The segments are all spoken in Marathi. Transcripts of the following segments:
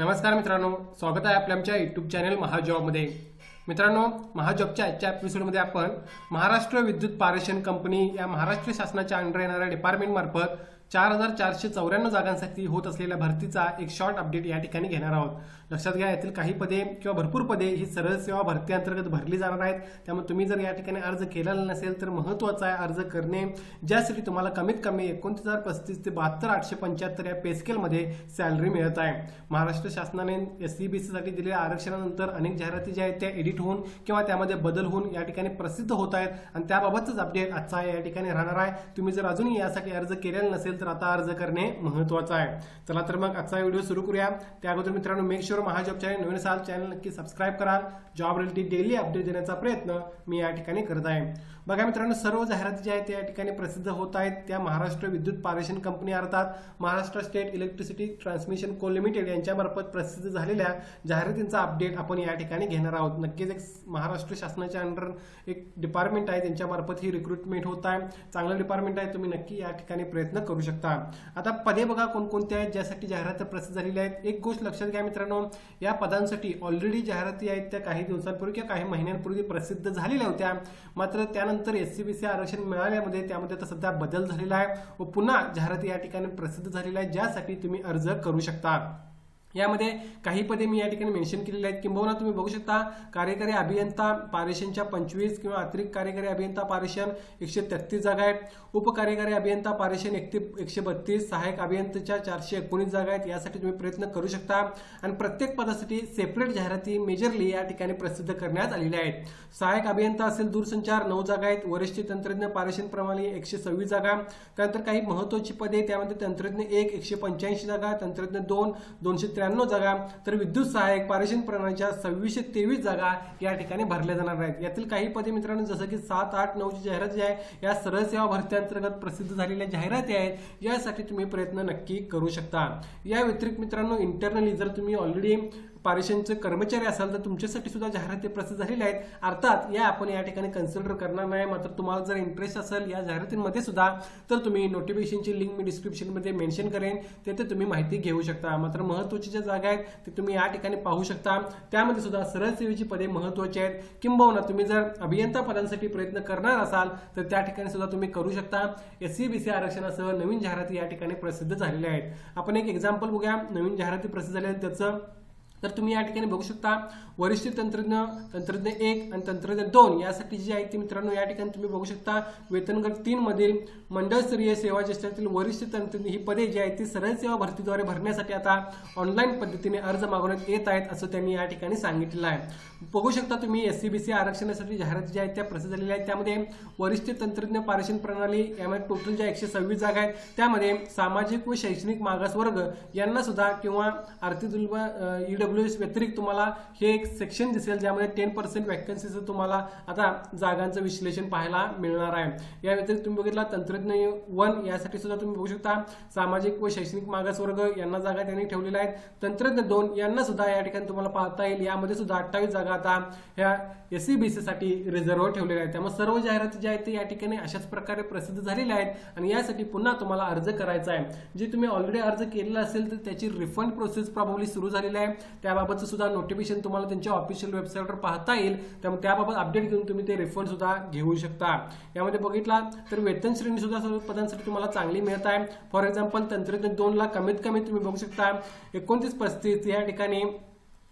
नमस्कार मित्रांनो स्वागत आहे आपल्या आमच्या युट्यूब चॅनल महाजॉबमध्ये. मित्रांनो महाजॉबच्या आजच्या एपिसोडमध्ये आपण महाराष्ट्र विद्युत पारेषण कंपनी या महाराष्ट्र शासनाच्या अंडर येणाऱ्या डिपार्टमेंटमार्फत चार हजार चारशे चौऱ्याण्णव जागांसाठी होत असलेल्या भरतीचा एक शॉर्ट अपडेट या ठिकाणी घेणार आहोत. लक्षात घ्या यातील काही पदे किंवा भरपूर पदे ही सरळ सेवा भरती अंतर्गत भरली जाणार आहेत. त्यामुळे तुम्ही जर या ठिकाणी अर्ज केलेला नसेल तर महत्त्वाचा आहे अर्ज करणे. ज्यासाठी तुम्हाला कमीत कमी एकोणतीस हजार पस्तीस ते बहात्तर आठशे पंच्याहत्तर या पेस्केलमध्ये सॅलरी मिळत आहे. महाराष्ट्र शासनाने एस सी बी सीसाठी दिलेल्या आरक्षणानंतर अनेक जाहिराती ज्या आहेत त्या एडिट होऊन किंवा त्यामध्ये बदल होऊन या ठिकाणी प्रसिद्ध होत आहेत. आणि त्याबाबतच अपडेट आजचा या ठिकाणी राहणार आहे. तुम्ही जर अजूनही यासाठी अर्ज केलेला नसेल तर आता अर्ज करणे महत्त्वाचं आहे. चला तर मग आजचा व्हिडिओ सुरू करूया. त्या अगोदर मित्रांनो मेक शुअर महाजॉब चॅनल नवीन असाल चॅनल नक्की सबस्क्राईब कराल जॉब रिलेटेड डेली अपडेट देण्याचा प्रयत्न मी या ठिकाणी करत आहे. बघा मित्रांनो सर्व जाहिराती ज्या आहेत त्या ठिकाणी प्रसिद्ध होत आहेत. त्या महाराष्ट्र विद्युत पारेषण कंपनी अर्थात Maharashtra state electricity transmission co limited यांच्यामार्फत प्रसिद्ध झालेल्या जाहिरातींचा अपडेट आपण या ठिकाणी घेणार आहोत. नक्कीच एक महाराष्ट्र शासनाच्या अंडर एक डिपार्टमेंट आहे त्यांच्यामार्फत ही रिक्रुटमेंट होत आहे. चांगलं डिपार्टमेंट आहे तुम्ही नक्की या ठिकाणी प्रयत्न करू शकता. आता पदे बघा कोणकोणते आहेत ज्यासाठी जाहिराती प्रसिद्ध झालेल्या आहेत. एक गोष्ट लक्षात घ्या मित्रांनो या पदांसाठी ऑलरेडी जाहिराती आहेत त्या काही दिवसांपूर्वी किंवा काही महिन्यांपूर्वी प्रसिद्ध झालेल्या होत्या. मात्र त्यानंतर एस सी बी सी आरक्षण मिळाल्यामध्ये त्यामध्ये आता सध्या बदल झालेला आहे व पुन्हा जाहिराती या ठिकाणी प्रसिद्ध झालेल्या आहेत ज्यासाठी तुम्ही अर्ज करू शकता. यामध्ये काही पदे मी या ठिकाणी मेन्शन केलेले आहेत. किंबहुना तुम्ही बघू शकता कार्यकारी अभियंता पारेषणच्या पंचवीस किंवा अतिरिक्त कार्यकारी अभियंता पारेषण एकशे तेहतीस जागा आहेत. उपकार्यकारी अभियंता पारेषण एकते एकशे बत्तीस सहाय्यक अभियंताच्या चारशे एकोणीस जागा आहेत. यासाठी तुम्ही प्रयत्न करू शकता. आणि प्रत्येक पदासाठी सेपरेट जाहिराती मेजरली या ठिकाणी प्रसिद्ध करण्यात आलेल्या आहेत. सहाय्यक अभियंता असेल दूरसंचार नऊ जागा आहेत. वरिष्ठ तंत्रज्ञ पारेषण प्रणाली एकशे सव्वीस जागा. त्यानंतर काही महत्वाची पदे त्यामध्ये तंत्रज्ञ एक एकशे पंच्याऐंशी जागा तंत्रज्ञ दोन दोनशे त्र्याण्णव जागा तर विद्युत सहाय्यक पारेषण प्रणालीच्या सव्वीसशे तेवीस जागा या ठिकाणी भरल्या जाणार आहेत. यातील काही पदे मित्रांनो जसं की सात आठ नऊची जाहिरात जी आहे या सरळ सेवा भरतीअंतर्गत प्रसिद्ध झालेल्या जाहिराती आहेत यासाठी तुम्ही प्रयत्न नक्की करू शकता. या व्यतिरिक्त मित्रांनो इंटरनली जर तुम्ही ऑलरेडी पारेषणचे कर्मचारी असाल तर तुमच्यासाठी सुद्धा जाहिराती प्रसिद्ध झालेल्या आहेत. अर्थात या आपण या ठिकाणी कन्सिडर करणार नाही. मात्र तुम्हाला जर इंटरेस्ट असेल या जाहिरातींमध्ये सुद्धा तर तुम्ही नोटिफिकेशनची लिंक मी डिस्क्रिप्शनमध्ये मेन्शन करेन. तेथे तुम्ही माहिती घेऊ शकता. मात्र महत्त्वाची ज्या जागा आहेत ते तुम्ही या ठिकाणी पाहू शकता. त्यामध्ये सुद्धा सरळ सेवेची पदे महत्त्वाची आहेत. किंबहुना तुम्ही जर अभियंता पदांसाठी प्रयत्न करणार असाल तर त्या ठिकाणी सुद्धा तुम्ही करू शकता. एस सी बी सी आरक्षणासह नवीन जाहिराती या ठिकाणी प्रसिद्ध झालेल्या आहेत. आपण एक एक्झाम्पल बघूया. नवीन जाहिराती प्रसिद्ध झाल्या आहेत. त्याचं तर तुम्ही या ठिकाणी बघू शकता वरिष्ठ तंत्रज्ञ तंत्रज्ञ एक आणि तंत्रज्ञ दोन यासाठी जी आहे ती मित्रांनो या ठिकाणी तुम्ही बघू शकता. वेतनगट तीनमधील तीन मधील मंडळस्तरीय सेवा ज्येष्ठातील वरिष्ठ तंत्रज्ञ ही पदे जी आहेत ती सरळ सेवा भरतीद्वारे भरण्यासाठी आता ऑनलाईन पद्धतीने अर्ज मागवण्यात येत आहेत असं त्यांनी या ठिकाणी सांगितलेलं आहे. बघू शकता तुम्ही एस सी बी सी आरक्षणासाठी जाहिराती ज्या आहेत त्या प्रसिद्ध झालेल्या आहेत. त्यामध्ये वरिष्ठ तंत्रज्ञ पारेषण प्रणाली यामध्ये टोटल ज्या एकशे सव्वीस जागा आहेत त्यामध्ये सामाजिक व शैक्षणिक मागासवर्ग यांना सुद्धा किंवा आर्थिक डब्ल्यू एस व्यतिरिक्त तुम्हाला हे एक सेक्शन दिसेल ज्यामध्ये टेन पर्सेंट वॅकन्सीचं तुम्हाला आता जागांचं विश्लेषण पाहायला मिळणार आहे. या व्यतिरिक्त तुम्ही बघितला तंत्रज्ञ वन यासाठी सुद्धा तुम्ही बघू शकता. सामाजिक व शैक्षणिक मागासवर्ग यांना जागा त्यांनी ठेवलेल्या आहेत. तंत्रज्ञ दोन यांना सुद्धा या ठिकाणी तुम्हाला पाहता येईल. यामध्ये सुद्धा अठ्ठावीस जागा आता ह्या एस सी बी साठी रिझर्व्ह ठेवलेल्या आहेत. त्यामुळे सर्व जाहिराती ज्या आहेत ते या ठिकाणी अशाच प्रकारे प्रसिद्ध झालेल्या आहेत आणि यासाठी पुन्हा तुम्हाला अर्ज करायचा आहे. जे तुम्ही ऑलरेडी अर्ज केलेला असेल तर त्याची रिफंड प्रोसेस प्रॉब्ली सुरू झालेली आहे. त्याबाबतचं सुद्धा नोटिफिकेशन तुम्हाला त्यांच्या ऑफिशियल वेबसाईटवर पाहता येईल. त्यामुळे त्याबाबत अपडेट घेऊन तुम्ही ते रिफंड सुद्धा घेऊ शकता. यामध्ये बघितला तर वेतन श्रेणी सुद्धा सर्व पदांसाठी तुम्हाला चांगली मिळत आहे. फॉर एक्झाम्पल तंत्रज्ञ दोनला कमीत कमी तुम्ही बघू शकता. एकोणतीस पस्तीस या ठिकाणी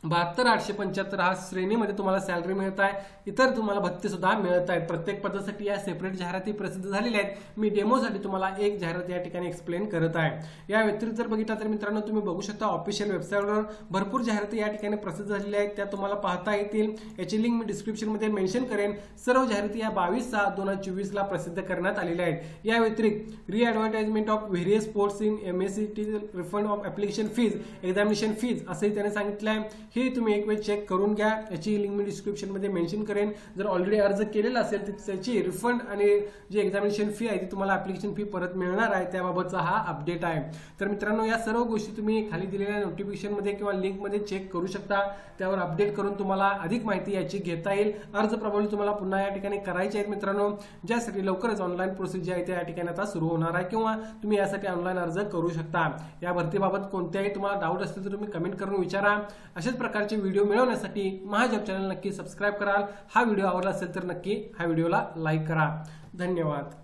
बहात्तर आठशे पंच्याहत्तर हा श्रेणीमध्ये तुम्हाला सॅलरी मिळत आहे. इतर तुम्हाला भत्ते सुद्धा मिळत आहेत. प्रत्येक पदासाठी या सेपरेट जाहिराती प्रसिद्ध झालेल्या आहेत. मी डेमोसाठी तुम्हाला एक जाहिरात या ठिकाणी एक्सप्लेन करत आहे. या व्यतिरिक्त जर बघितला तर मित्रांनो तुम्ही बघू शकता ऑफिशियल वेबसाईटवर भरपूर जाहिराती या ठिकाणी प्रसिद्ध झालेल्या आहेत. त्या तुम्हाला पाहता येतील. याची लिंक मी डिस्क्रिप्शनमध्ये मेन्शन करेन. सर्व जाहिराती या बावीस सहा दोन हजार चोवीसला प्रसिद्ध करण्यात आलेल्या आहेत. या व्यतिरिक्त readvertisement of various sports in M S C T refund of application fees examination fees असंही त्याने सांगितलं आहे. हे तुम्ही एक वेळ चेक करून घ्या. याची लिंक मी डिस्क्रिप्शनमध्ये मेन्शन करेन. जर ऑलरेडी अर्ज केलेला असेल तर त्याची रिफंड आणि जी एक्झामिनेशन फी आहे ती तुम्हाला ॲप्लिकेशन फी परत मिळणार आहे. त्याबाबतचा हा अपडेट आहे. तर मित्रांनो या सर्व गोष्टी तुम्ही खाली दिलेल्या नोटिफिकेशनमध्ये किंवा लिंकमध्ये चेक करू शकता. त्यावर अपडेट करून तुम्हाला अधिक माहिती याची घेता येईल. अर्ज प्रभावी तुम्हाला पुन्हा या ठिकाणी करायचे आहेत मित्रांनो. ज्यासाठी लवकरच ऑनलाईन प्रोसेस जी आहे त्या ठिकाणी आता सुरू होणार आहे किंवा तुम्ही यासाठी ऑनलाईन अर्ज करू शकता. या भरतीबाबत कोणत्याही तुम्हाला डाऊट असतील तर तुम्ही कमेंट करून विचारा. अशाच प्रकारचे व्हिडिओ मिळवण्यासाठी महाजॉब चॅनल नक्की सबस्क्राईब कराल. हा व्हिडिओ आवडला असेल तर नक्की हा व्हिडिओला लाईक करा. धन्यवाद.